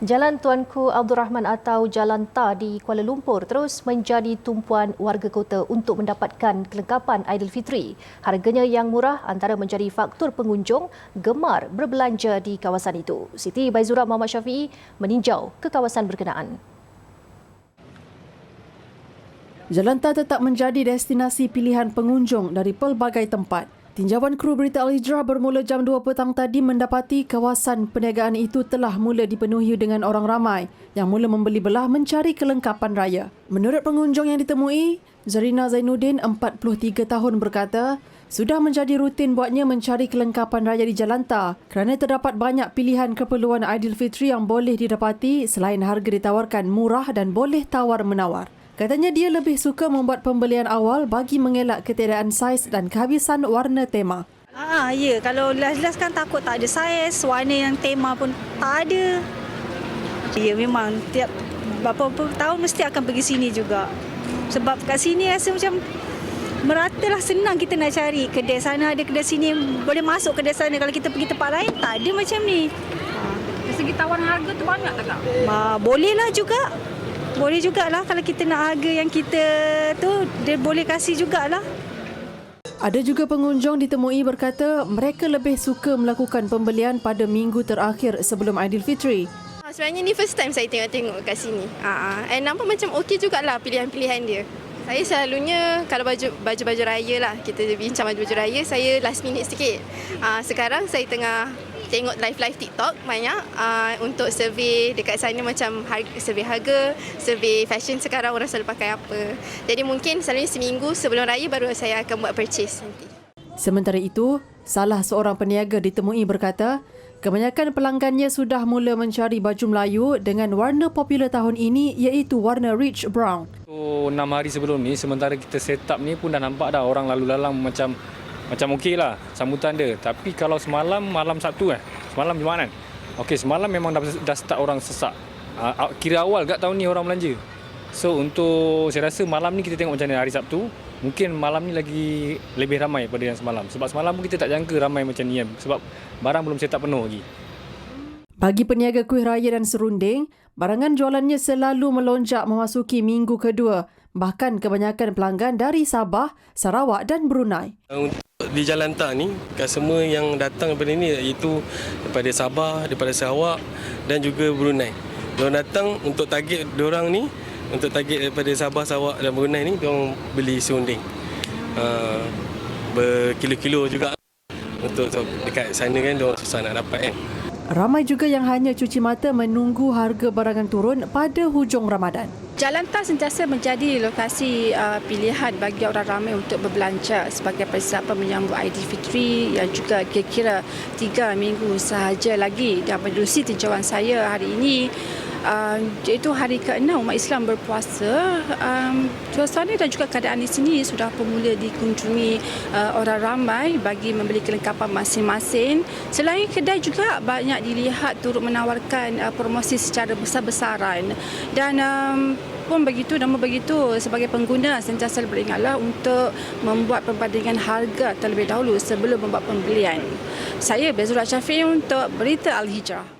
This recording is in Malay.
Jalan Tuanku Abdul Rahman atau Jalan Ta di Kuala Lumpur terus menjadi tumpuan warga kota untuk mendapatkan kelengkapan Aidilfitri. Harganya yang murah antara menjadi faktor pengunjung gemar berbelanja di kawasan itu. Siti Baizura Muhammad Syafiee meninjau ke kawasan berkenaan. Jalan Ta tetap menjadi destinasi pilihan pengunjung dari pelbagai tempat. Tinjauan kru berita Al-Hijrah bermula jam 2 petang tadi mendapati kawasan perniagaan itu telah mula dipenuhi dengan orang ramai yang mula membeli belah mencari kelengkapan raya. Menurut pengunjung yang ditemui, Zarina Zainuddin, 43 tahun berkata, sudah menjadi rutin buatnya mencari kelengkapan raya di Jalan Ta kerana terdapat banyak pilihan keperluan Aidilfitri yang boleh didapati selain harga ditawarkan murah dan boleh tawar-menawar. Katanya dia lebih suka membuat pembelian awal bagi mengelak ketiadaan saiz dan kehabisan warna tema. Ah, ya. Kalau last-last kan takut tak ada saiz, warna yang tema pun tak ada. Ya, memang tiap beberapa tahun mesti akan pergi sini juga. Sebab kat sini rasa macam merata lah senang kita nak cari. Kedai sana ada kedai sini, boleh masuk kedai sana. Kalau kita pergi tempat lain, tak ada macam ni. Dari segi tawaran harga tu banyak tak kak? Ma, boleh lah juga. Boleh jugalah kalau kita nak harga yang kita tu, dia boleh kasih jugalah. Ada juga pengunjung ditemui berkata mereka lebih suka melakukan pembelian pada minggu terakhir sebelum Aidilfitri. Ah, Sebenarnya ni first time saya tengok-tengok kat sini. Ah, and nampak macam okey jugalah pilihan-pilihan dia. Saya selalunya kalau baju baju-baju raya lah, kita bincang baju-baju raya, saya last minute sikit. Ah, sekarang saya tengah tengok live-live TikTok banyak uh, untuk survey dekat sana macam harga, survey harga, survey fashion sekarang orang selalu pakai apa. Jadi mungkin selalunya seminggu sebelum raya baru saya akan buat purchase nanti. Sementara itu, salah seorang peniaga ditemui berkata, kebanyakan pelanggannya sudah mula mencari baju Melayu dengan warna popular tahun ini iaitu warna rich brown. So, enam hari sebelum ni, sementara kita set up ni pun dah nampak dah orang lalu lalang macam macam okey lah sambutan dia. Tapi kalau semalam, malam Sabtu eh, semalam Jumaat kan. Okey, semalam memang dah, dah start orang sesak. Uh, kira awal gak tahun ni orang belanja. So untuk saya rasa malam ni kita tengok macam mana hari Sabtu. Mungkin malam ni lagi lebih ramai pada yang semalam. Sebab semalam pun kita tak jangka ramai macam ni kan. Sebab barang belum set penuh lagi. Bagi peniaga kuih raya dan serunding, barangan jualannya selalu melonjak memasuki minggu kedua. Bahkan kebanyakan pelanggan dari Sabah, Sarawak dan Brunei. Untuk di Jalan Tak ni, semua yang datang daripada ni iaitu daripada Sabah, daripada Sarawak dan juga Brunei. Diorang datang untuk target diorang ni, untuk target daripada Sabah, Sarawak dan Brunei ni, diorang beli serunding. Uh, berkilo-kilo juga untuk dekat sana kan diorang susah nak dapat kan. Ramai juga yang hanya cuci mata menunggu harga barangan turun pada hujung Ramadan. Jalan Tas sentiasa menjadi lokasi uh, pilihan bagi orang ramai untuk berbelanja sebagai persiapan menyambut Aidilfitri yang juga kira-kira tiga minggu sahaja lagi. Dan menerusi tinjauan saya hari ini, uh, iaitu hari ke-6 umat Islam berpuasa, um, suasana dan juga keadaan di sini sudah bermula dikunjungi uh, orang ramai bagi membeli kelengkapan masing-masing. Selain kedai juga banyak dilihat turut menawarkan uh, promosi secara besar-besaran. Dan um, pun begitu namun begitu sebagai pengguna sentiasa beringatlah untuk membuat perbandingan harga terlebih dahulu sebelum membuat pembelian. Saya Bezura Syafiq untuk Berita Al-Hijrah.